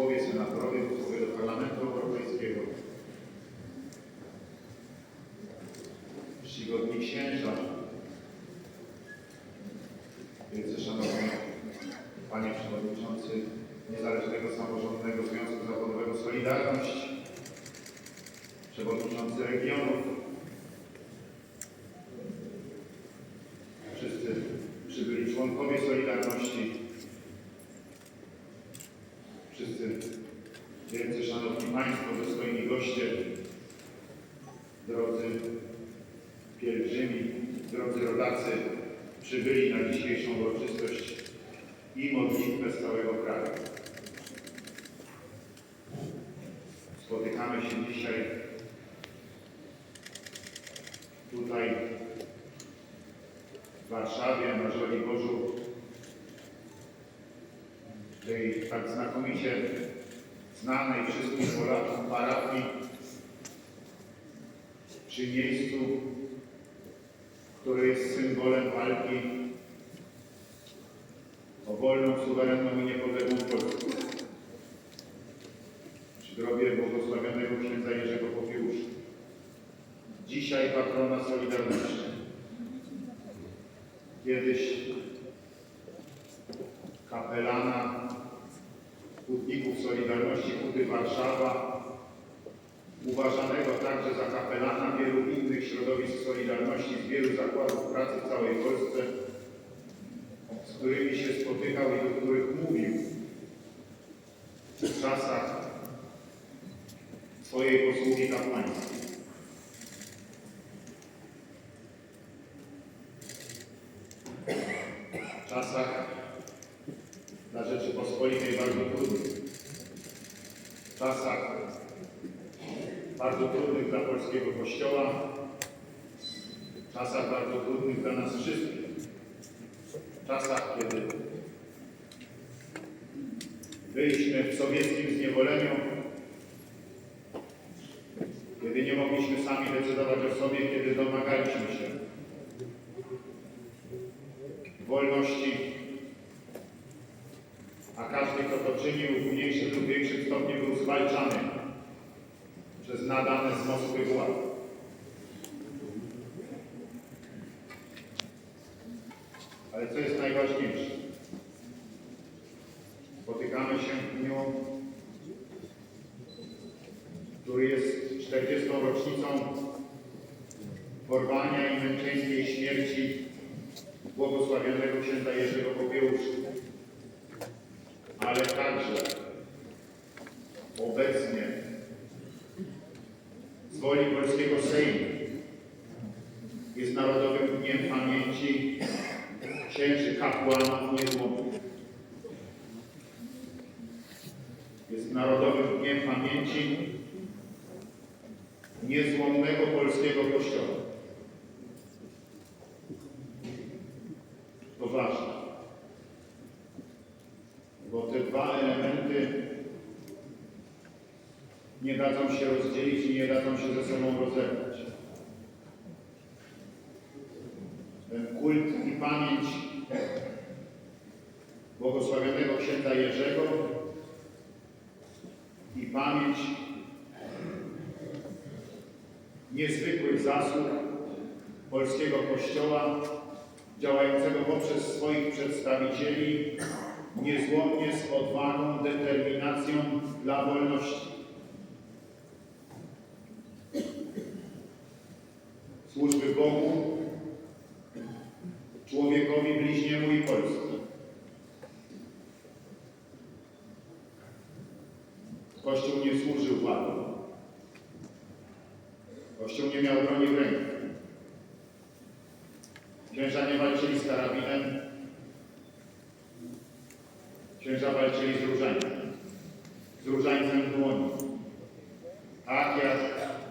posłowie, senatorowie, posłowie do Parlamentu Europejskiego, czcigodni księża, wielce szanowny Panie Przewodniczący Niezależnego Samorządnego Związku Zawodowego Solidarność, Przewodniczący Regionów, wszyscy przybyli członkowie Solidarności, wszyscy wielce szanowni Państwo, dostojni goście, drodzy pielgrzymi, drodzy rodacy, przybyli na dzisiejszą uroczystość i modlitwę z całego kraju. Spotykamy się dzisiaj tutaj w Warszawie, na Żoliborzu, tej tak znakomicie znanej wszystkim Polakom parafii, przy miejscu, które jest symbolem walki o wolną, suwerenną i niepodległą Polskę. Przy grobie błogosławionego księdza Jerzego Popiełusza. Dzisiaj patrona Solidarności. Kiedyś kapelana Hutników Solidarności Huty Warszawa, uważanego także za kapelana wielu innych środowisk Solidarności z wielu zakładów pracy w całej Polsce, z którymi się spotykał i do których mówił w czasach swojej posługi kapłańskiej. W czasach dla Rzeczypospolitej bardzo trudnych. W czasach bardzo trudnych dla polskiego Kościoła, czasach bardzo trudnych dla nas wszystkich, czasach, kiedy byliśmy w sowieckim zniewoleniu, kiedy nie mogliśmy sami decydować o sobie, kiedy domagaliśmy się wolności, a każdy, kto to czynił w mniejszym lub większym stopniu był zwalczany przez nadane z Moskwy władze. Ale co jest najważniejsze? Spotykamy się w dniu, który jest 40. rocznicą porwania i męczeńskiej śmierci błogosławionego księdza Jerzego Popiełuszki. Ale także niezłomnego polskiego Kościoła. To ważne, bo te dwa elementy nie dadzą się rozdzielić i nie dadzą się ze sobą rozerwać. Ten kult i pamięć błogosławionego księdza Jerzego i pamięć niezwykłych zasług polskiego Kościoła działającego poprzez swoich przedstawicieli niezłomnie z odwagą, determinacją dla wolności. Służby Bogu, człowiekowi bliźniemu i Polsce. Kościół nie służył władzy. Kościół nie miał broni w ręku. Księża nie walczyli z karabinem. Księża walczyli z różańcem. W dłoni. Tak jak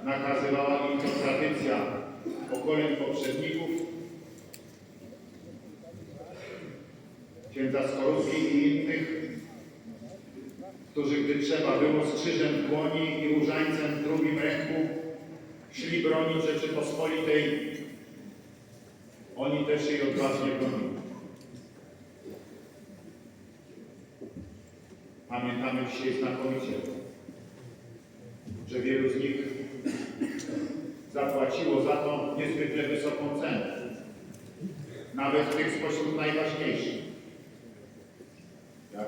nakazywała im to tradycja pokoleń poprzedników, księdza Skorupki i innych, którzy gdy trzeba było z krzyżem w dłoni i różańcem w drugim ręku szli bronić Rzeczypospolitej, oni też jej odważnie bronili. Pamiętamy dzisiaj znakomicie, że wielu z nich zapłaciło za to niezwykle wysoką cenę. Nawet tych spośród najważniejszych. Jak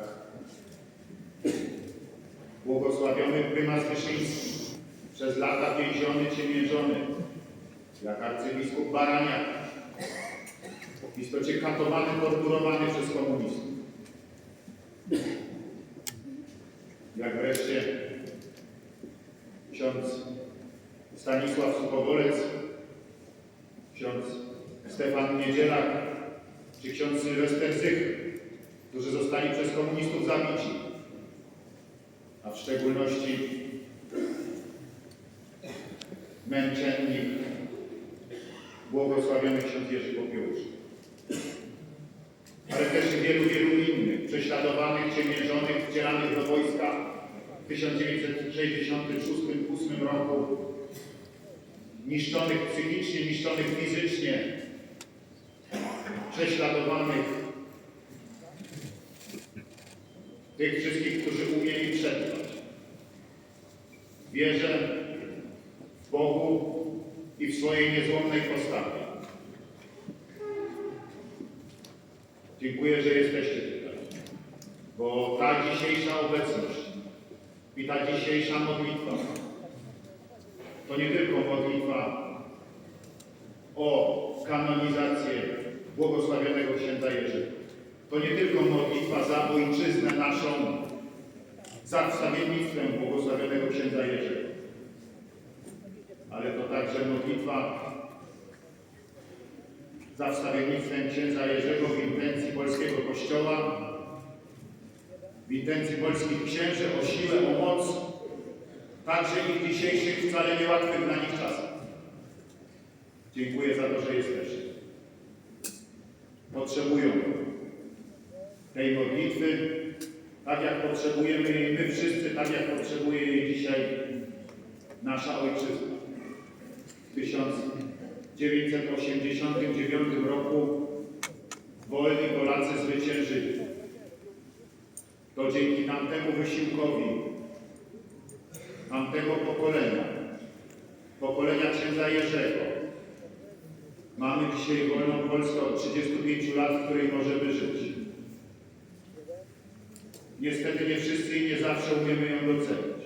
błogosławiony prymas Wyszyński, przez lata więziony, ciemiężony, jak arcybiskup Baraniak, w istocie katowany, torturowany przez komunistów. Jak wreszcie ksiądz Stanisław Suchowolec, ksiądz Stefan Niedzielak, czy ksiądz Sylwester Zych, którzy zostali przez komunistów zabici, a w szczególności męczennik, błogosławiony ksiądz Jerzy Popiełuszki. Ale też wielu, wielu prześladowanych, ciemiężonych, wcielanych do wojska w 1966-1968 roku, niszczonych psychicznie, niszczonych fizycznie, prześladowanych, tych wszystkich, którzy umieli przetrwać. Wierzę w Bogu i w swojej niezłomnej postawie. Dziękuję, że jesteście bo ta dzisiejsza obecność i ta dzisiejsza modlitwa to nie tylko modlitwa o kanonizację błogosławionego księdza Jerzego. To nie tylko modlitwa za ojczyznę naszą, za wstawiennictwem błogosławionego księdza Jerzego, ale to także modlitwa za wstawiennictwem księdza Jerzego w intencji polskiego Kościoła, w intencji polskich księży o siłę, o moc, także i w dzisiejszych wcale niełatwych dla nich czasach. Dziękuję za to, że jesteście. Potrzebują tej modlitwy, tak jak potrzebujemy jej my wszyscy, tak jak potrzebuje jej dzisiaj nasza ojczyzna. W 1989 roku tamtemu wysiłkowi, tamtego pokolenia, pokolenia księdza Jerzego, mamy dzisiaj wolną Polskę od 35 lat, w której możemy żyć. Niestety nie wszyscy i nie zawsze umiemy ją docenić.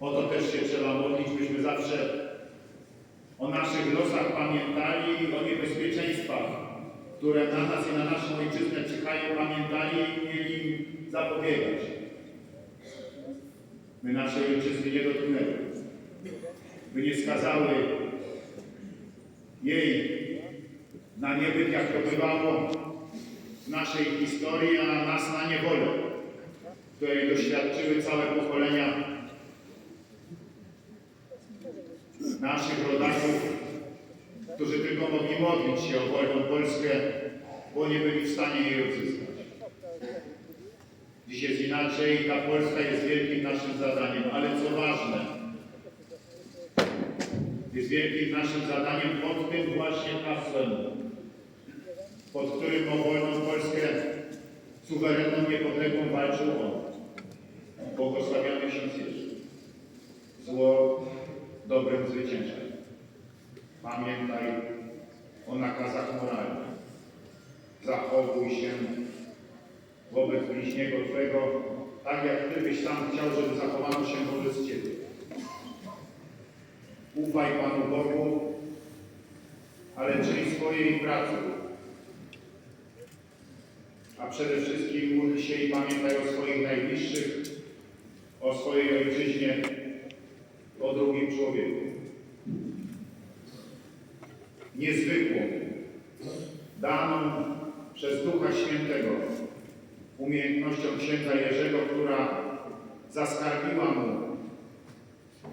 O to też się trzeba modlić, byśmy zawsze o naszych losach pamiętali i o niebezpieczeństwach, które na nas i na naszą ojczyznę czyhają, pamiętali i mieli zapobiegać. My naszej ojczyzny nie dotknęły, by nie skazały jej na niebyt, jak to bywało w naszej historii, a nas na niewolę, której doświadczyły całe pokolenia naszych rodaków, którzy tylko mogli modlić się o wolną Polskę, bo nie byli w stanie jej odzyskać. Dziś jest inaczej, ta Polska jest wielkim naszym zadaniem, ale co ważne, jest wielkim naszym zadaniem pod tym właśnie hasłem, pod którym o wolną Polskę suwerenną, niepodległą walczył on. Błogosławiony ksiądz Jerzy. Zło dobrem zwycięża. Pamiętaj o nakazach moralnych. Zachowuj się wobec bliźniego Twego, tak jak Ty byś sam chciał, żeby zachowano się wobec Ciebie. Ufaj Panu Bogu, ale czyń swojej pracy. A przede wszystkim módl się i pamiętaj o swoich najbliższych, o swojej ojczyźnie, o drugim człowieku. Niezwykłą, daną przez Ducha Świętego umiejętnością księdza Jerzego, która zaskarbiła mu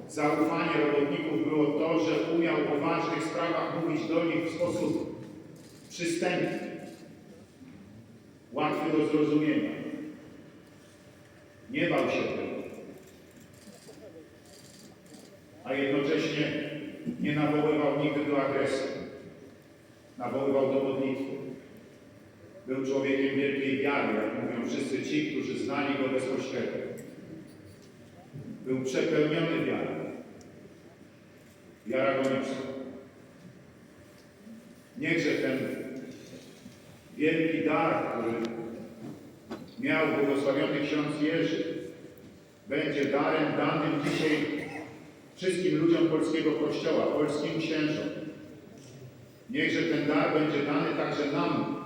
zaufanie robotników, było to, że umiał o ważnych sprawach mówić do nich w sposób przystępny, łatwy do zrozumienia. Nie bał się tego. A jednocześnie nie nawoływał nigdy do agresji. Nawoływał do modlitwy. Był człowiekiem wielkiej wiary, jak mówią wszyscy ci, którzy znali go bezpośrednio. Był przepełniony wiarą. Wiara go niosła. Niechże ten wielki dar, który miał błogosławiony ksiądz Jerzy, będzie darem danym dzisiaj wszystkim ludziom polskiego Kościoła, polskim księżom. Niechże ten dar będzie dany także nam,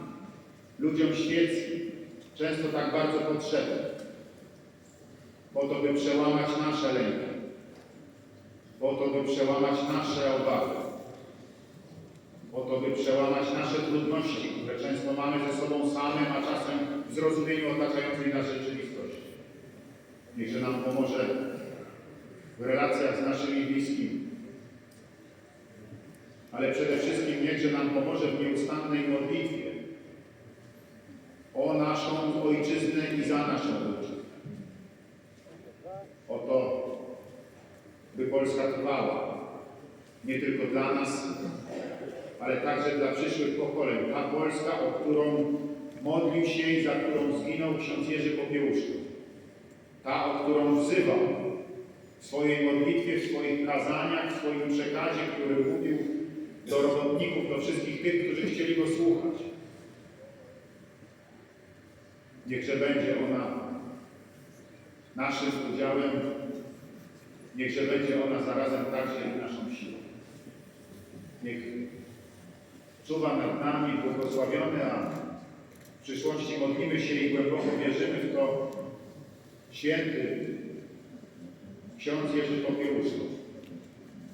ludziom świeckim, często tak bardzo potrzebny, po to, by przełamać nasze lęki, po to, by przełamać nasze obawy, po to, by przełamać nasze trudności, które często mamy ze sobą samym, a czasem w zrozumieniu otaczającej nas rzeczywistości. Niechże nam pomoże w relacjach z naszymi bliskimi, ale przede wszystkim niechże nam pomoże w nieustannej modlitwie o naszą ojczyznę i za naszą ojczyznę. O to, by Polska trwała, nie tylko dla nas, ale także dla przyszłych pokoleń. Ta Polska, o którą modlił się i za którą zginął ksiądz Jerzy Popiełuszko. Ta, o którą wzywał w swojej modlitwie, w swoich kazaniach, w swoim przekazie, który mówił do robotników, do wszystkich tych, którzy chcieli go słuchać. Niechże będzie ona naszym udziałem, niechże będzie ona zarazem także naszą siłą. Niech czuwa nad nami błogosławiony, a w przyszłości modlimy się i głęboko wierzymy w to. Święty ksiądz Jerzy Popiełuszko,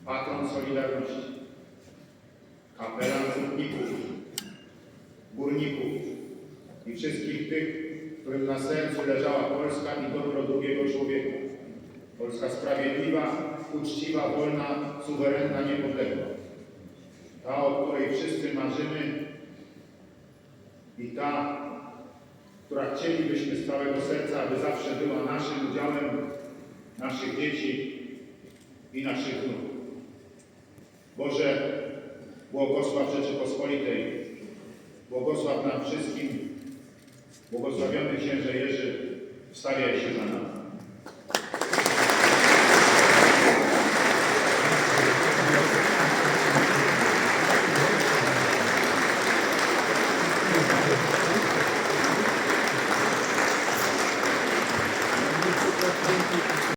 patron Solidarności, kapelan hutników, górników i wszystkich tych, którym na sercu leżała Polska i dobro drugiego człowieka. Polska sprawiedliwa, uczciwa, wolna, suwerenna, niepodległa. Ta, o której wszyscy marzymy i ta, która chcielibyśmy z całego serca, aby zawsze była naszym udziałem, naszych dzieci i naszych wnuków. Boże, błogosław Rzeczypospolitej, błogosław nam wszystkim, błogosławiony księże Jerzy, wstawiaj się za nami.